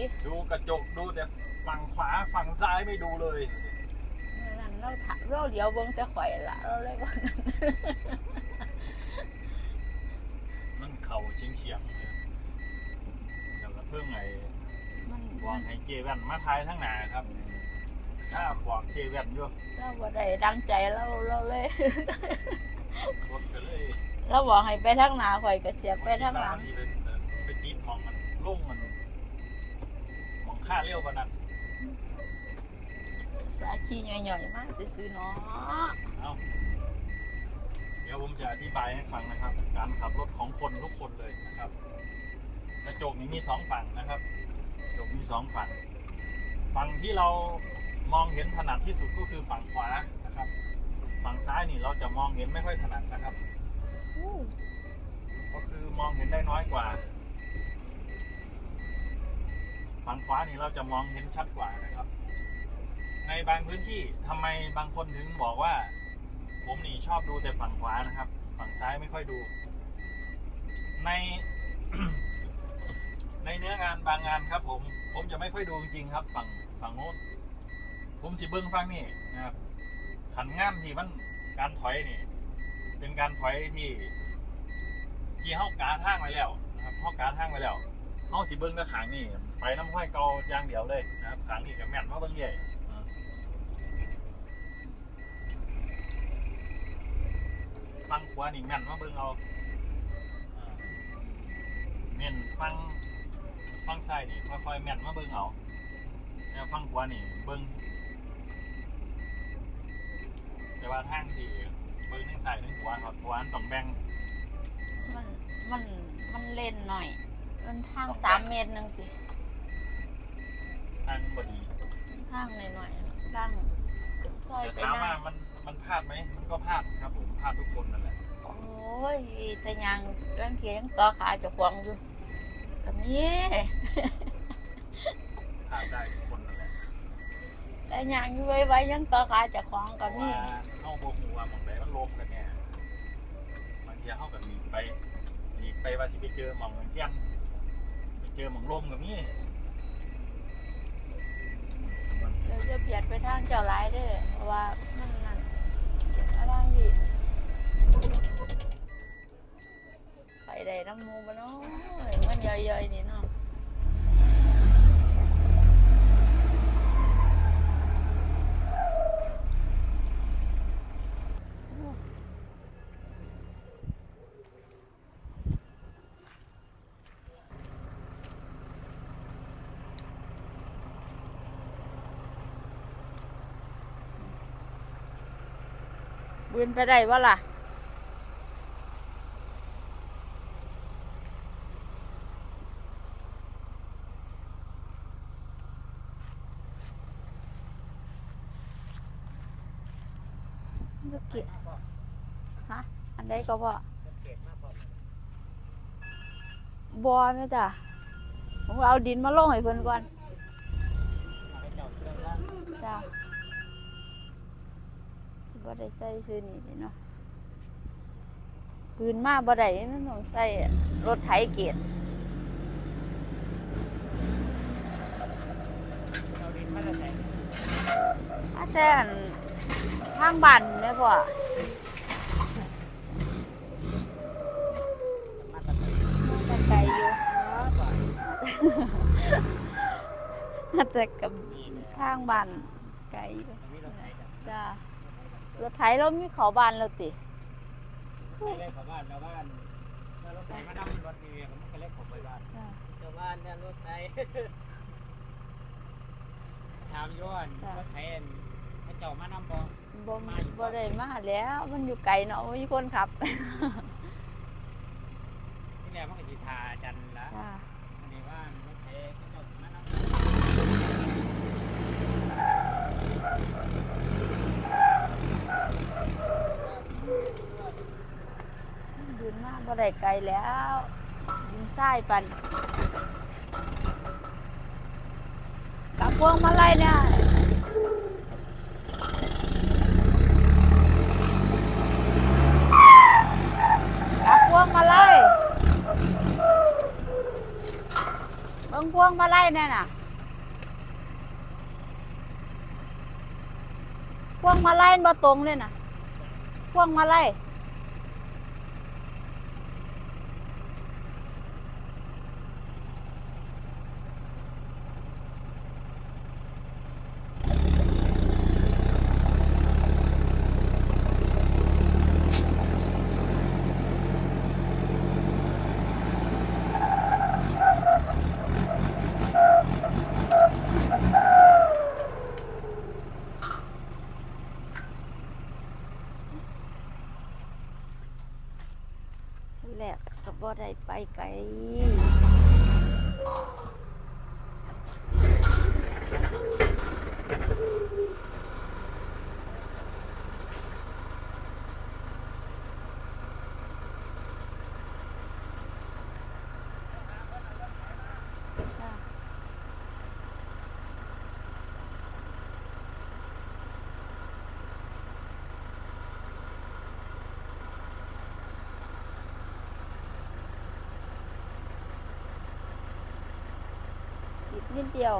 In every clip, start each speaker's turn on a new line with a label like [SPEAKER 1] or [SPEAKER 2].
[SPEAKER 1] นั่นติ
[SPEAKER 2] ดูกระจกดูแต่ฝั่งขวาฝั่งซ้ายไม่ดูเลย
[SPEAKER 1] เมื่อนั้นเราถะเราเดี๋ยวเบิ่งแต่ข่อยล่ะเราเลยว่านั่น
[SPEAKER 2] มันเข่าเฉียงเฉียงๆเลยเดี๋ยวกระเพิ่งไง
[SPEAKER 1] มัน
[SPEAKER 2] วางให้เจแว่นมาทายทั้งหนาครับข้าบอกเจแว่นอยู่
[SPEAKER 1] เราบ่ได้ดังใจเราเราเลย
[SPEAKER 2] รถก็เลย
[SPEAKER 1] เราบอกให้ไปทางหน้าข่อยก็เสียบไปทางหลัง
[SPEAKER 2] ที่เป็นไปติดมองมันโล่งมันมอง ค่าเลี้ยวกันนั้น
[SPEAKER 1] สาขี้ย่อยๆมากซื้อๆเนาะ
[SPEAKER 2] เอาเดี๋ยวผมจะอธิบายให้ฟังนะครับ การขับรถของคนทุกคนเลยนะครับ กระจกนี้มีสองฝั่งนะครับกระจกมีสองฝั่ง ฝั่งที่เรามองเห็นถนัดที่สุดก็คือฝั่งขวานะครับ ฝั่งซ้ายนี่เราจะมองเห็นไม่ค่อยถนัดนะครับ
[SPEAKER 1] อู้
[SPEAKER 2] ก็คือมองเห็นได้น้อยกว่า ฝั่งขวานี่เราจะมองเห็นชัดกว่านะครับ ในบางพื้นที่ทำไมบางคนถึงบอกว่า ผมนี่ชอบดูแต่ฝั่งขวานะครับ ฝั่งซ้ายไม่ค่อยดู ในในเนื้องานบางงานครับ ผมผมจะไม่ค่อยดูจริงๆครับ ฝั่งฝั่งโน้นผมสิเบิ้งฟังนี่นะครับขันงามที่มันการถอยนี่ เป็นการถอยที่ที่เฮากาทางไว้แล้วนะครับเฮากาทางไว้แล้วเฮาสิเบิ่งแต่ขางนี่ ไปน้ำห้อยเกาอย่างเดียวเลยนะครับขางนี่ก็แม่นมาเบิ่งใหญ่อ่าฟังขวานี่แม่นมาเบิ่งเอาอ่าแม่นฟังฟังซ้ายนี่ค่อยๆแม่นมาเบิ่งเอาแล้วฟังขวานี่เบิ่งแต่ว่าทางที่เบิ่งทั้งซ้ายทั้งขวาครับเพราะว่ามันต้องแบ่ง
[SPEAKER 1] มันมันมันเล่นหน่อยมันทางสามเมตรหนึงติ
[SPEAKER 2] ทางบดี
[SPEAKER 1] ทางหน่อยๆดังซอย
[SPEAKER 2] แต่
[SPEAKER 1] ไป
[SPEAKER 2] ถาม
[SPEAKER 1] หน้า
[SPEAKER 2] ว่ามันมันพลาดไหมมันก็พลาดครับผมพลาดทุกคนนั่นแหละ
[SPEAKER 1] โอ้ยแต่ยังร่างเทียยังต่อขาเจะควงอยู่ก็มี
[SPEAKER 2] พลาดได้ทุกคนนั่นแหละ
[SPEAKER 1] แต่ยังอยู่ไว้ไว้ยังต่อขาเจะควง
[SPEAKER 2] เพ
[SPEAKER 1] ก็
[SPEAKER 2] ราะ
[SPEAKER 1] มี
[SPEAKER 2] ว่าเข้าโบกหัวมองไหนมันลบกันเนี่ยบางทีเข้ากับหลีกไปหลีกไปว่าสิไปเจอหมองเกี้ยนไปเจอหมองลมกับนี่มัน
[SPEAKER 1] เดี๋ยวจะเบียดไปทางเจ้าร้ายเด้อเพราะว่ามันนั่นเก็บอะไรดีไปได้น้ำมูบ่เนาะมันย่อยๆนี่เนาะ บืนไปได้วะล่ะ ลูกเกดฮะ อันใดก็บ่บอไหมจ้ะผมเอาดินมาลงให้เพิ่นก่อน จ้า บ่ได้ใส่ซื้อนี่เนาะปืนมาบ่ได้มันต้องใส่รถไถเกียรอาแต่อันทางบ้านแม่พ่อมาแต่ไกลอยู่มาแต่กับทางบ้านไกลอยู่จ้า รถไถเรามีเขาบ้านเราติ
[SPEAKER 3] ไปเล่นกับบ้านชาวบ้านถ้ารถไถมาดำรถนี่ผมก็เล่นผมไปบ้าน
[SPEAKER 1] จ้า
[SPEAKER 3] ชาวบ้านถ้ารถไถถามย้อนรถไถอันให้เจ้ามานำบ่
[SPEAKER 1] บ่บ่ได้มาแล้วมันอยู่ไกลเนาะบ่มีคนขับ
[SPEAKER 3] ที่แรกมันก็สิทาจันละ
[SPEAKER 1] จ้า
[SPEAKER 3] อันนี้ว่ารถไถให้เจ้าสิมานำ
[SPEAKER 1] ยืนมาบ่ได้ไกลแล้วดินทรายปันกับพวงมาลัยเนี่ยกับพวงมาลัยเบิ่งพวงมาไล่นั่นน่ะพวงมาไล่บ่ตรงเลยน่ะพวงมาไล่แหลกก็บ่ได้ไปไกลจ้ะ อีกนิดเดียว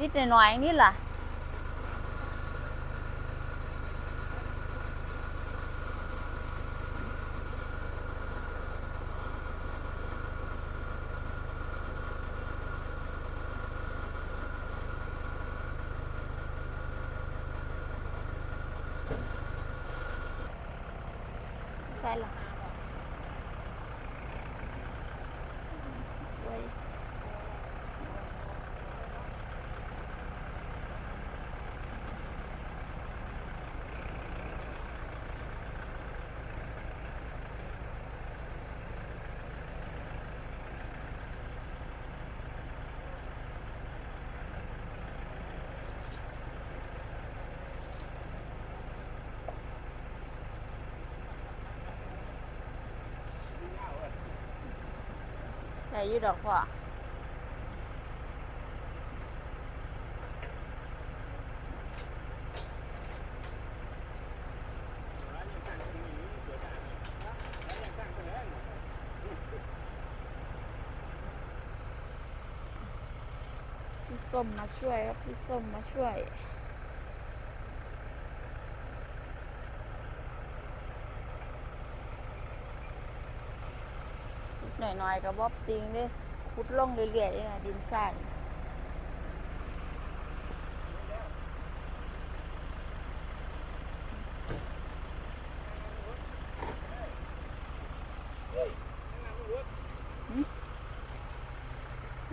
[SPEAKER 1] นิดหน่อยๆอย่างนี้ล่ะ ใช่ล่ะไว้ ใส่ยู่ดอกพ่อพี่ส้มมาช่วยครับพี่ส้มมาช่วย หน่อยๆก็บอบติงเด้ขุดลงเรื่อยๆเลยนะดินทรายหึ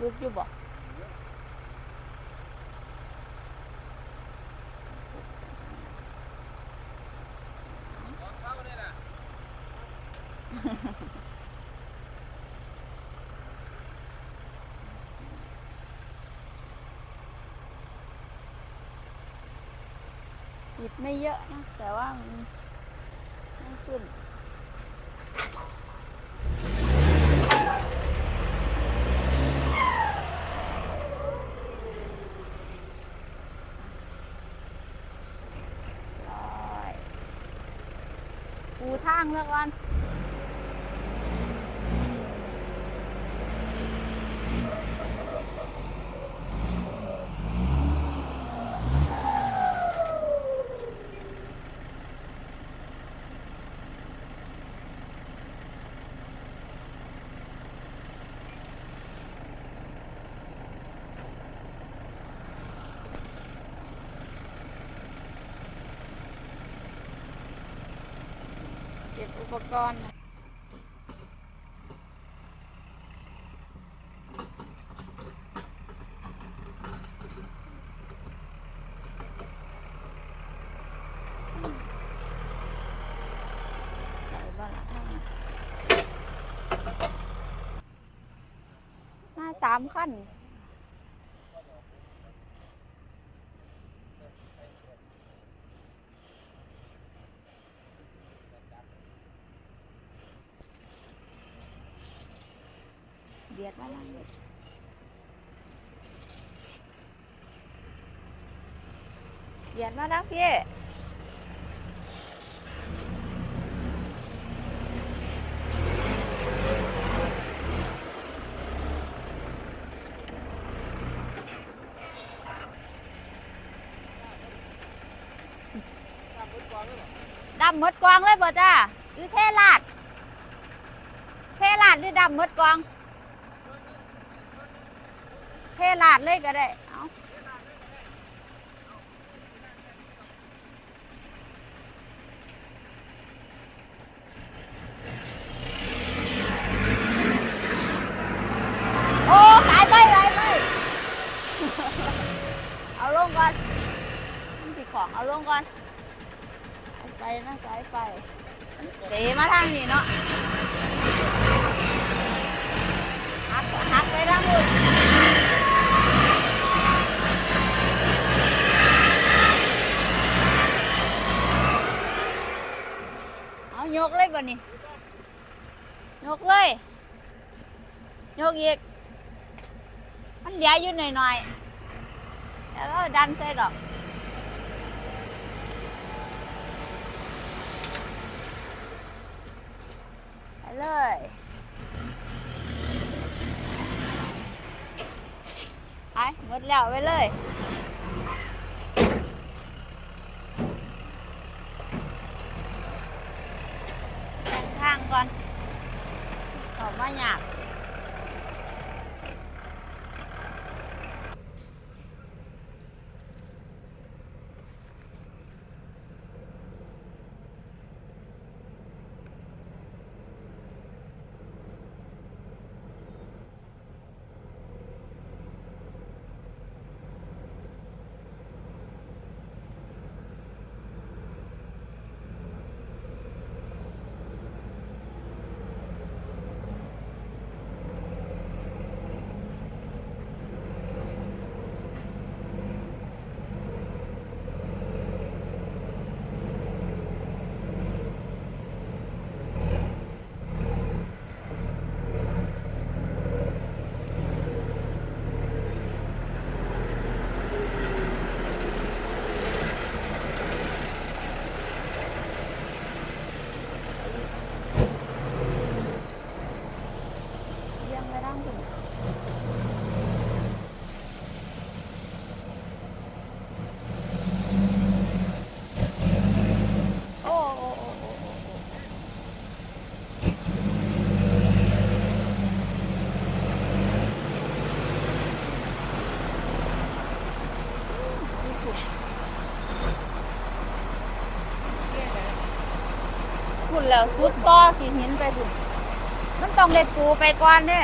[SPEAKER 1] ยุบอยู่บ่ หิดไม่เยอะนะ แต่ว่ามันไม่ขึ้นร้อยปูทางแล้วก่อน อุปกรณ์ Việt bao nhiêu Việt Việt bao đó kia. Đầm mất quang đấy bờ ta. Cứ thế lạt. Thế lạt đi đầm mất quang. เทลาดเลาดหรือดำหมดกองเทลาดเลยก็ได้ เอาโอ้สายไปสายไป เอาลงก่อนติดของ เอาลงก่อนไฟนะสายไฟเสีมาทางนี้เนาะหักหักไปทางนู้นเอา ยกเลยบ่นี่ยกเลย ยกอีกมันเดียวอยู่หน่อยๆแล้วดันใส่ดอกไปเลยไปหมดแล้วไปเลยแต่งทางก่อน ขอมาหยาบ เลี้ยงไว้ร่างถึงโอ้โอ้โอ้โอ้โอ้โอ้ คุณแล้วสุดต่อกี่หินไปคุณมันต้องได้ปูไปก่อนเด้